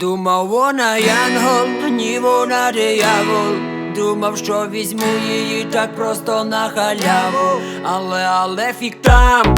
Думав вона янгол, ні вона диявол. Думав, що візьму її так просто на халяву. Але, але фік там.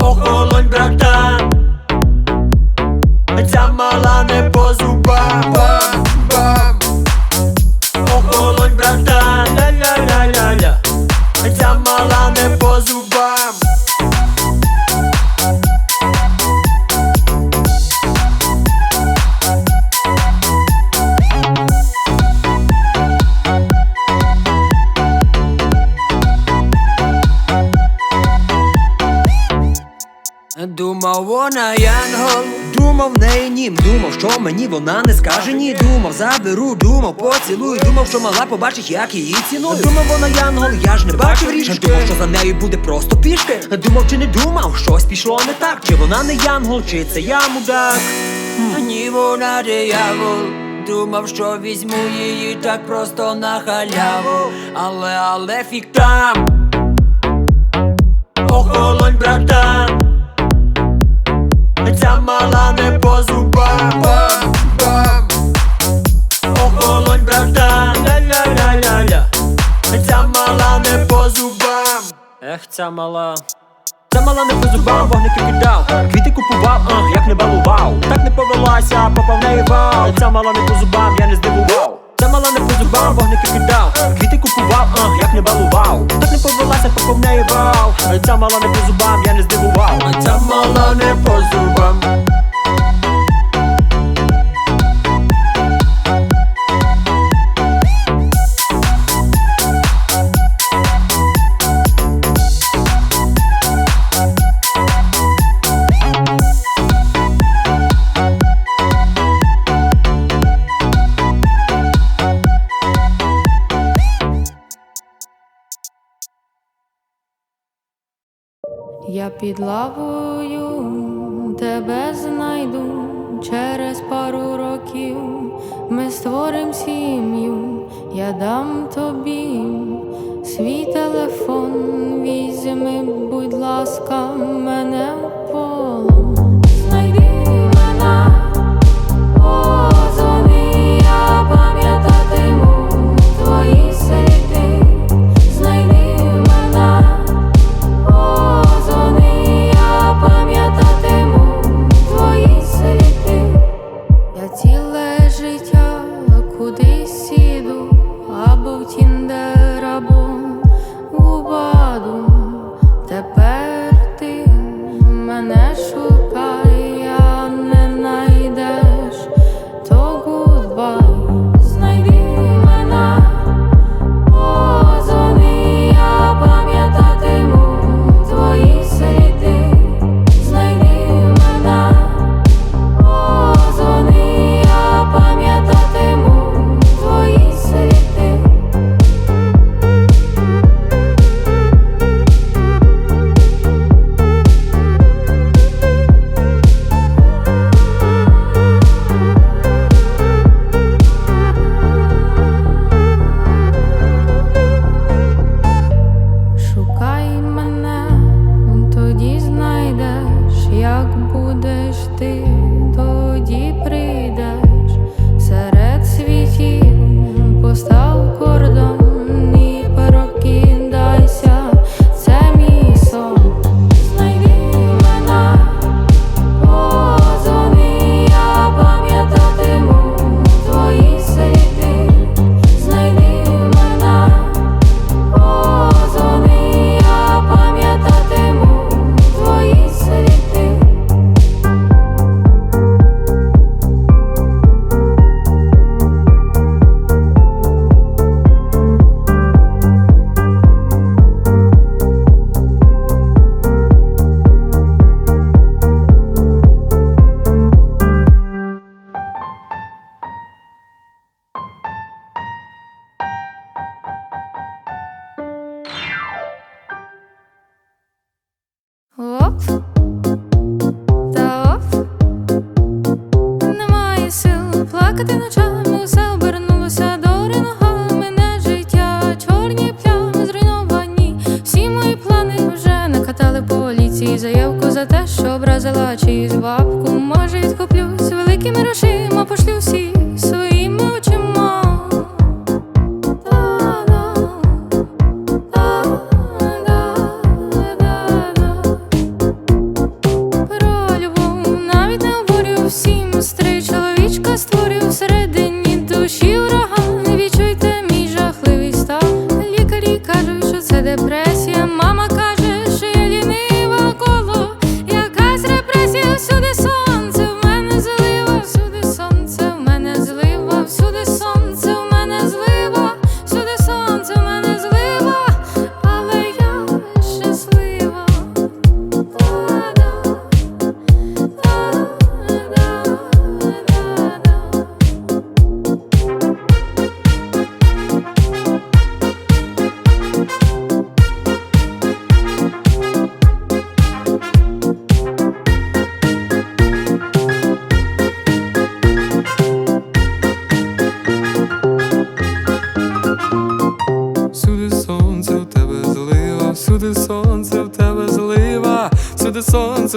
Охолонь, братан. Ця мала не по зубам. Бам, бам. Охолонь, братан Думав вона янгол Думав неї нім, думав, що мені вона не скаже ні. Думав, заберу, думав, поцілую. Думав, що мала побачить, як її ціную Думав вона янгол, я ж не бачив річки Думав, що за нею буде просто пішки. Думав чи не думав, щось пішло не так. Чи вона не янгол, чи це я мудак? Ні вона диявол. Думав, що візьму її так просто на халяву. Але, але фік там. Охолонь, братан Ця мала не по зубам Бам, бам Охолонь, братан Ля-ля-ля-ля-ля. Ця мала не по зубам Ех, ця мала. Ця мала не по зубам, вогники кидав. Квіти купував, а, як не балував. Так не повелася, попав неї вал Ця мала не по зубам, я не здивував. Ця мала не по зубам, вогники кидав. Квіти купував, а, як не балував. Так не повелася, попав неї вал Ця мала не по зубам, я не здивував. Ця мала Я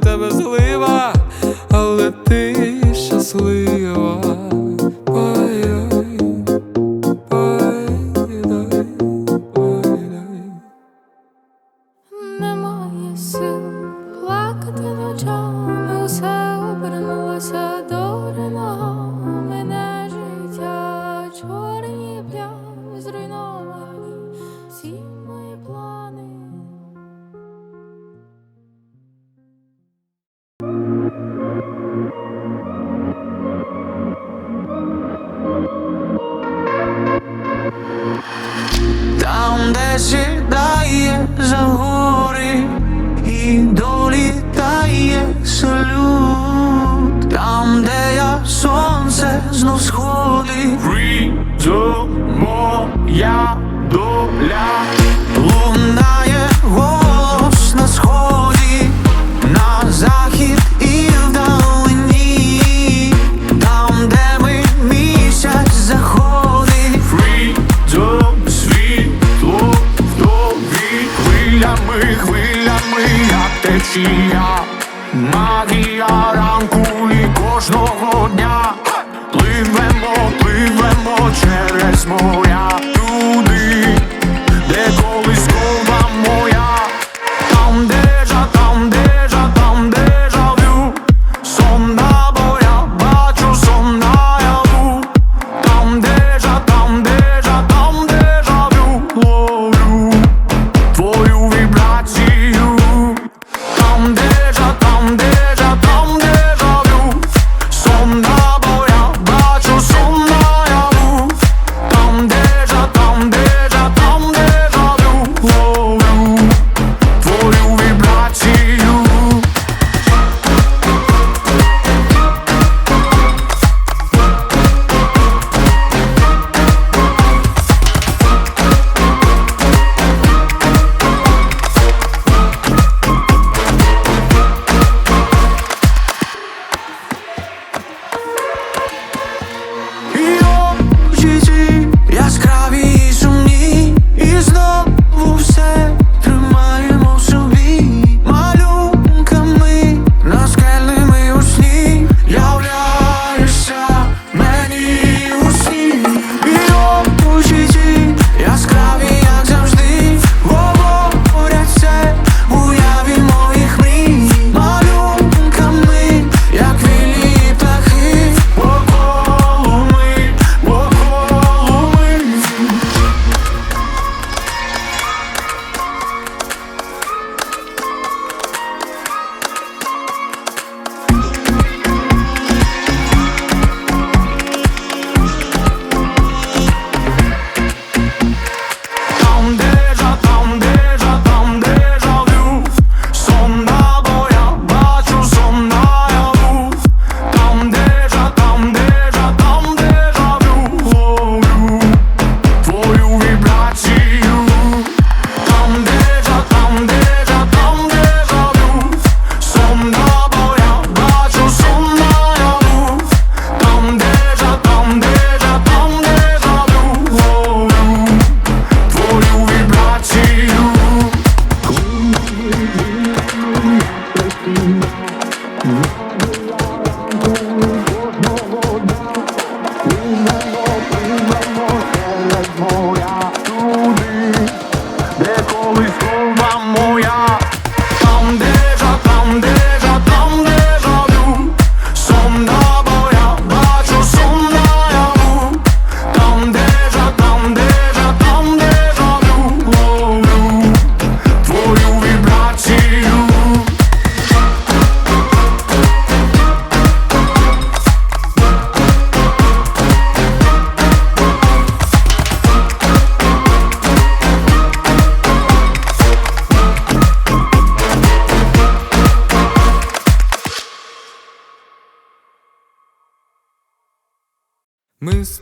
tu estavas пересідає за гори і долітає салют, там, де я сонце знов схоже.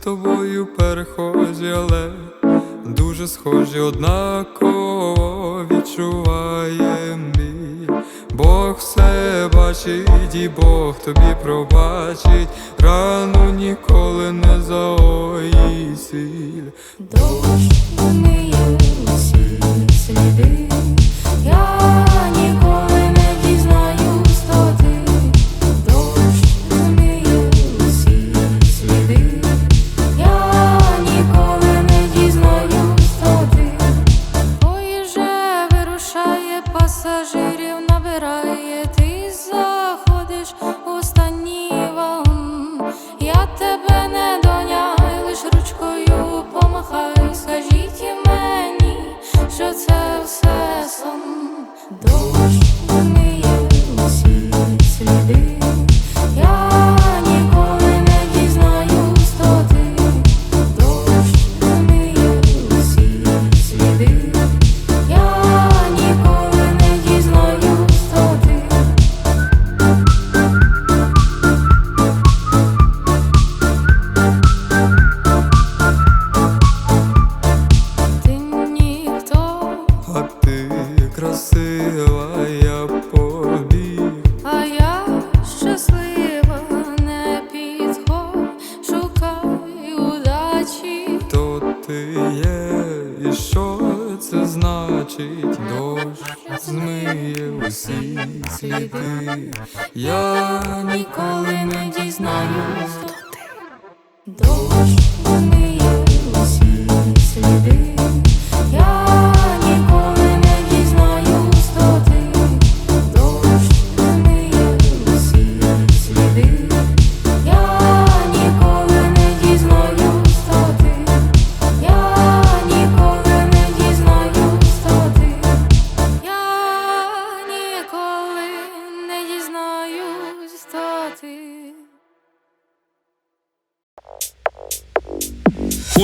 Тобою перехожі, але дуже схожі однаково відчуває мій. Бог все бачить, і Бог тобі пробачить, рану ніколи не заої сіль. Дощ вимиє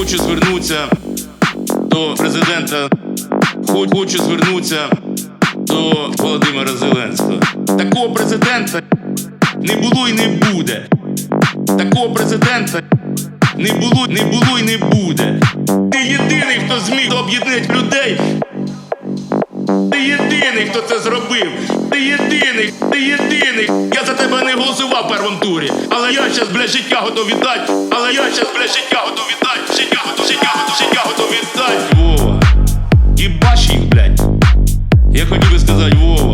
Хочу звернутися до президента. Хо- Хочу звернутися до Володимира Зеленського. Такого президента не було і не буде. Такого президента не було, не було і не буде. Ти єдиний, хто зміг об'єднати людей. Ти єдиний, хто це зробив. Ти єдиний, ти єдиний. Я за тебе не голосував в першому турі. Але я щас, бля, життя готов віддати. Але я щас, бля, життя готов віддати. Життя готов, життя готов, життя готов віддати. Вова. Їбаш їх, блядь. Я хотів би сказати, Вова.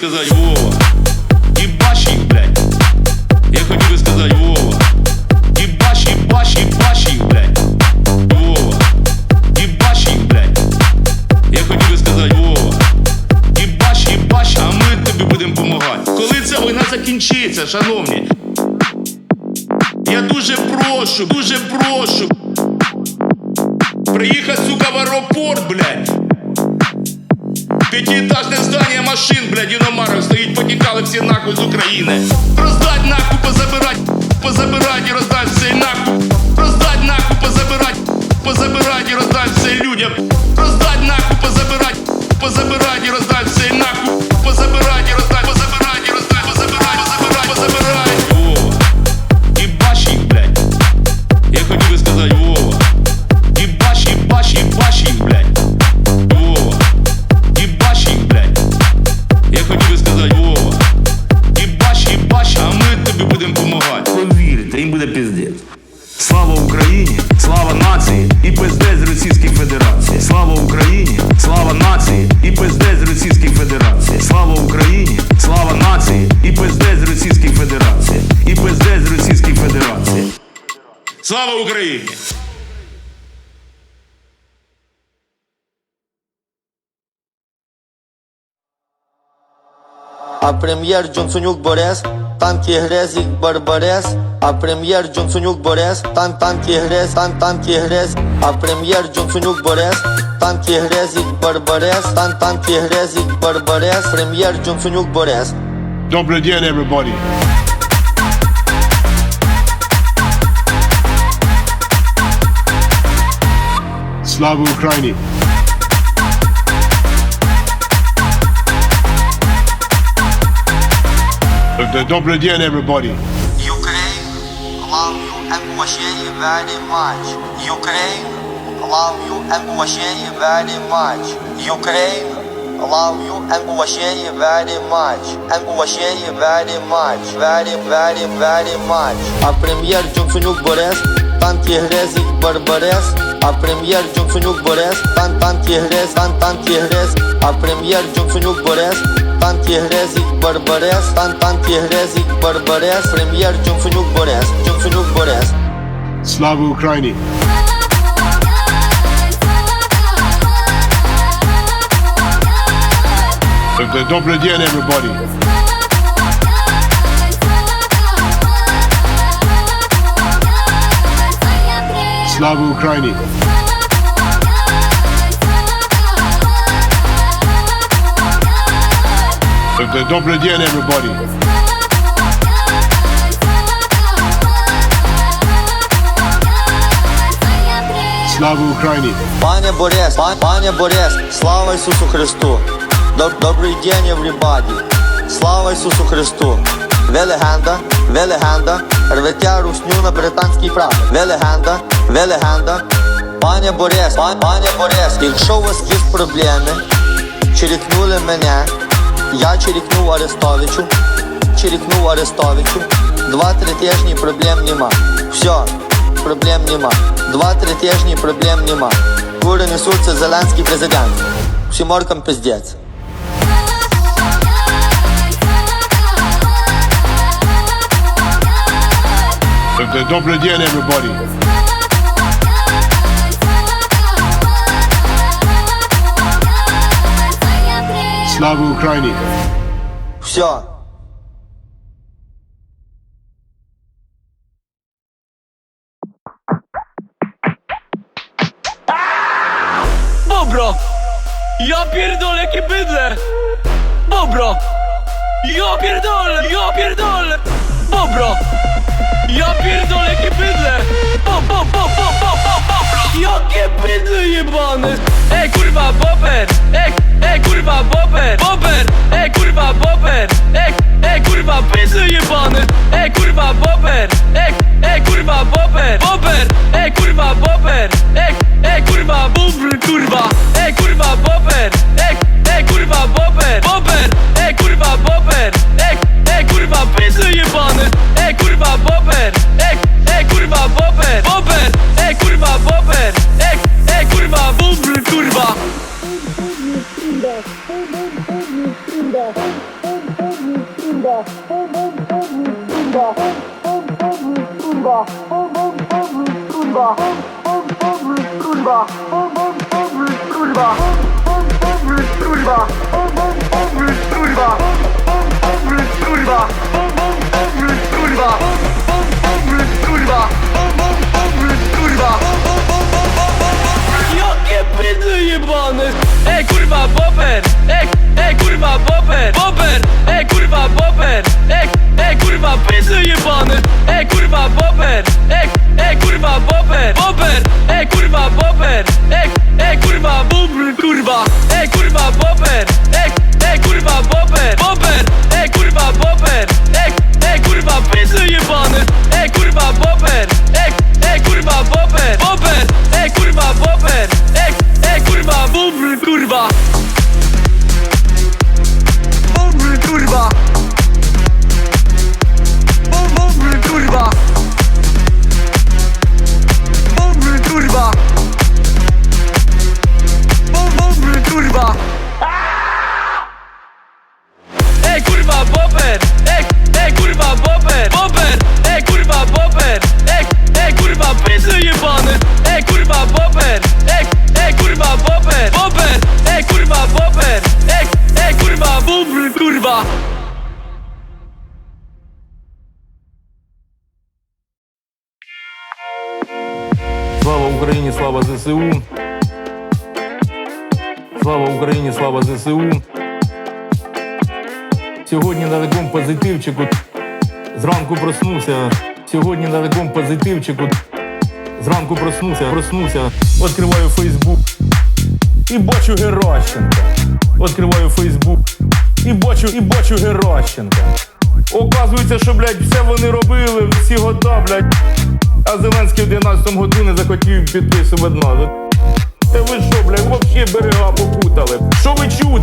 Хотів Вова. Їбаш їх, блядь. Я хотів би сказати, Вова. Їбаш, їбаш, їбаш їх, блядь. Вова. Їбаш їх, блядь. Я хотів би сказати, Вова. Їбаш, їбаш, а ми тобі будемо допомагати. Коли ця війна закінчиться, шановні. Я дуже прошу, дуже прошу. Приїхати, сука, в аеропорт, блядь. П'ятиэтажне здання машин, блядь, иномарок стоїть, потікали всі нахуй з України. Роздать нахуй, позабирать, позабирать і роздать все нахуй. Роздать нахуй, позабирать, позабирать і роздать все людям. Роздать нахуй, позабирать, позабирать і роздать все нахуй. Позабирать і роздать, Слава Україні! а прем'єр Джонсонюк Борис, танки Грезік Барбарес, а прем'єр Джонсонюк Борис, тан танки Грез, тан танки Грез, а прем'єр Джонсонюк Борис, танки Грезік Барбарес, тан танки Грезік Барбарес, прем'єр Джонсонюк Борис. Добрый день, everybody. Слава Украине! Д- Добрый день, everybody. Ukraine, love you and appreciate you very much. Ukraine, love you and appreciate you very much. Ukraine, love you and appreciate you very much. And appreciate you very much. Very, very, very much. А прем'єр Джонсонюк Борис, танки Грезік Барбарес. А прем'єр Джонсонюк Борис, тан танки Грез, тан танки Грез. А прем'єр Джонсонюк Борис, танки Грезік Барбарес, тан танки Грезік Барбарес, прем'єр Джонсонюк Борис, Джонсонюк Борис. Слава Украине! Д- Добрый день, everybody. Слава Украине! Д- Добрый день, everybody. Слава Украине! Пане Борис, пан, пане Борис, слава Ісусу Христу. Добрий день, everybody. Слава Ісусу Христу. Ви легенда, ви легенда, рветя русню на британський прапор. Ви легенда, ви легенда. Пане Борис, пан, пане Борис, якщо у вас є проблеми, черікнули мене, я черікнув Арестовичу, черікнув Арестовичу. Два-три тижні проблем нема. Все, проблем нема. Два-три тижні проблем нема. Кури несуться Зеленський президент. Всім оркам пиздець. Добрый день, everybody. Слава Украине! Все. Bobro! Ja pierdolę, jakie bydle! Bobro! Ja pierdolę, ja pierdolę! Bobro! Ja pierdolę, jakie bydle! Bo, bo, bo, bo, bo, bo, bobro! Jakie bydle jebane! Ej, kurwa, bober! Ej, ej, kurwa, bober! Bober! Ej, kurwa, bober! Ej, ej, kurwa, bydle jebane! Ej, kurwa, bober! Ej, ej, kurwa, bober! Bober! Ej, kurwa, bober! Ej, позитивчику. Зранку проснувся. Сьогодні на такому позитивчику. Зранку проснувся, проснувся, відкриваю Фейсбук і бачу Геращенка. Відкриваю Фейсбук і бачу, і бачу Геращенка. Оказується, що, блядь, все вони робили всі года, блядь. А Зеленський в 11 году не захотів підписувати надо. Та ви що, блядь, вообще берега попутали? Що ви чудите?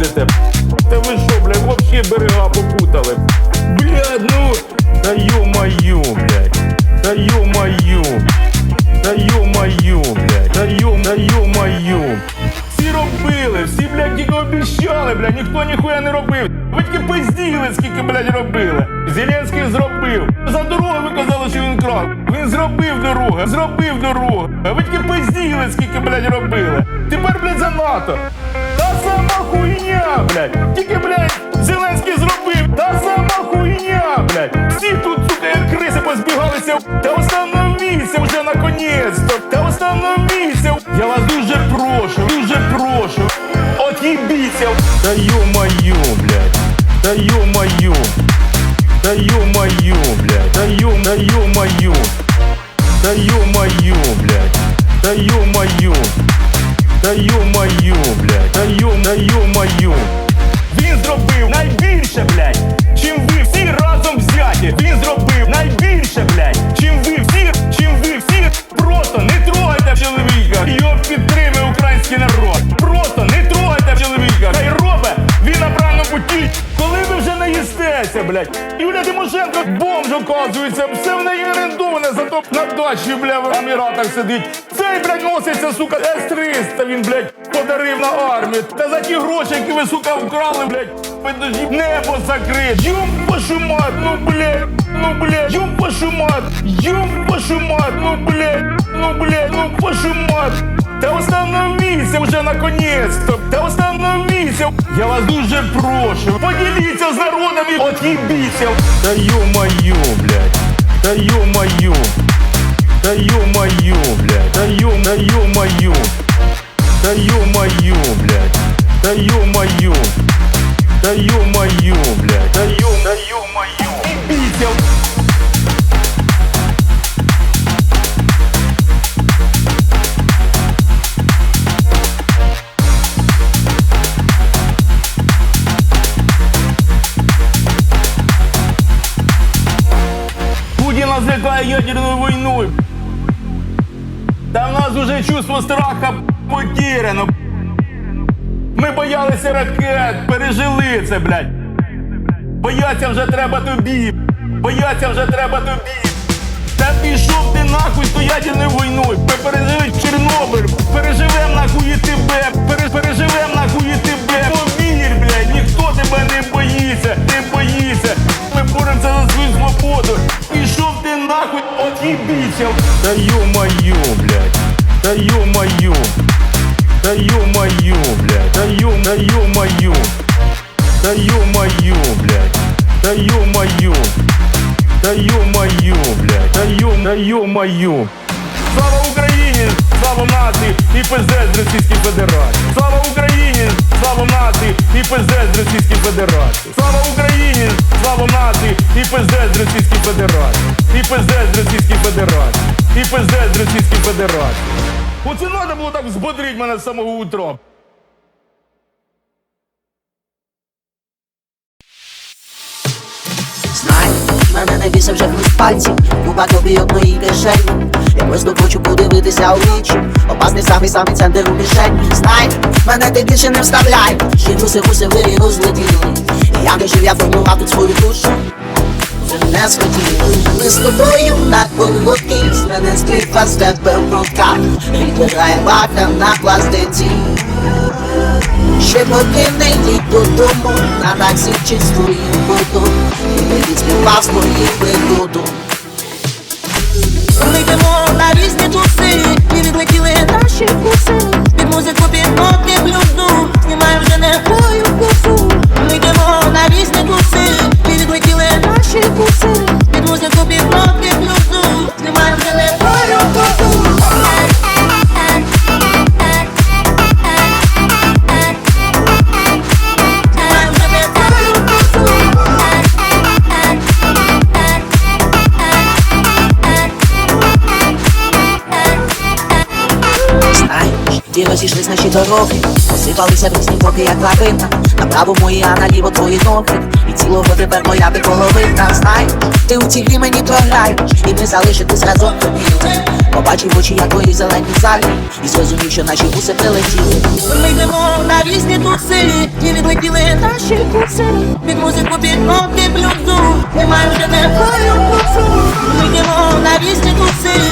НАТО. Та сама хуйня, блядь. Тільки, блядь, Зеленський зробив. Та сама хуйня, блядь. Всі тут, сука, як криси позбігалися. Та остановіться вже наконець-то. Та остановіться. Я вас дуже прошу, дуже прошу. От їбіться. Та ё-моё, блядь. Та ё-моё. Та ё-моё, блядь. Та ё, сидить. Цей, блядь, носиться, сука, С-300, він, блядь, подарив на армію. Та за ті гроші, які ви, сука, вкрали, блядь, ви тоді небо закрит. Юм вашу мать, ну, блядь, ну, блядь, юм вашу мать, юм вашу мать, ну, блядь, ну, блядь, ну, вашу мать. Та остановіться вже наконець-то! Та остановіться! Я вас дуже прошу! Поділіться з народом і от'їбіться! Та ё-моё, блядь! Та ё-моё! Та ё-моё, блядь! Та ё, та ё-моё! Та ё-моё, блядь! Та ё-моё! Та ё-моё, блядь! Та ё, та ё-моё! Їбіться! Уже чувство страха потеряно. Ми боялися ракет, пережили це, блядь. Бояться вже треба тобі. Бояться вже треба тобі. Та пішов ти нахуй з тою ядерною війною. Ми пережили Чорнобиль, переживем нахуй і тебе, переживем нахуй і тебе. Повір, блядь, ніхто тебе не боїться, не боїться. Ми боремося за свою свободу. Пішов ти нахуй, от їбіться. Та ё-моё, блядь, та ё-моё. Та ё-моё, блядь, та ё, та ё-моё. Та ё-моё, блядь, та ё-моё. Та ё-моё, блядь, та ё, та ё-моё. Слава Україні! Слава нації і ПЗ з Російської Федерації! Слава Україні! Слава нації і ПЗ з Російської Федерації! Слава Україні! Слава нації і ПЗ з Російської Федерації! І ПЗ з Російської Федерації! І ПЗ з Російської Федерації! Оце треба було так взбодрити мене з самого утра. Знай, мене не бісив вже хруст пальців, Люба тобі одної кишені. Якось не хочу подивитися у вічі, опасний самий самий центр у мішень. Знай, мене ти більше не вставляй, Жінуси гуси вирі розлетіли. Я не жив, я формував тут свою душу. Не схотів, ми з тобою на колоки, з мене скліпа з тебе в руках, відбирає вака на пластиці. Ще поки не йдіть додому, на таксі чи свою воду, і не відспівав з вигоду. Ми на різні туси, і відлетіли наші вкуси, під музику під ноти блюзу, знімаю вже не твою вкусу. Ми йдемо дороги. Посипалися різні боки, як лавина. Направо мої, а наліво твої ноги. І цілого тепер моя ти половина. Знаєш, ти у цій грі мені програєш І не залишитись разом. Тобі Побачив очі, як твої зелені залі І зрозумів, що наші вуси прилетіли. Ми йдемо на різні туси І відлетіли наші куси Під музику, під ноги блюзу. Немає вже не Ми йдемо на різні туси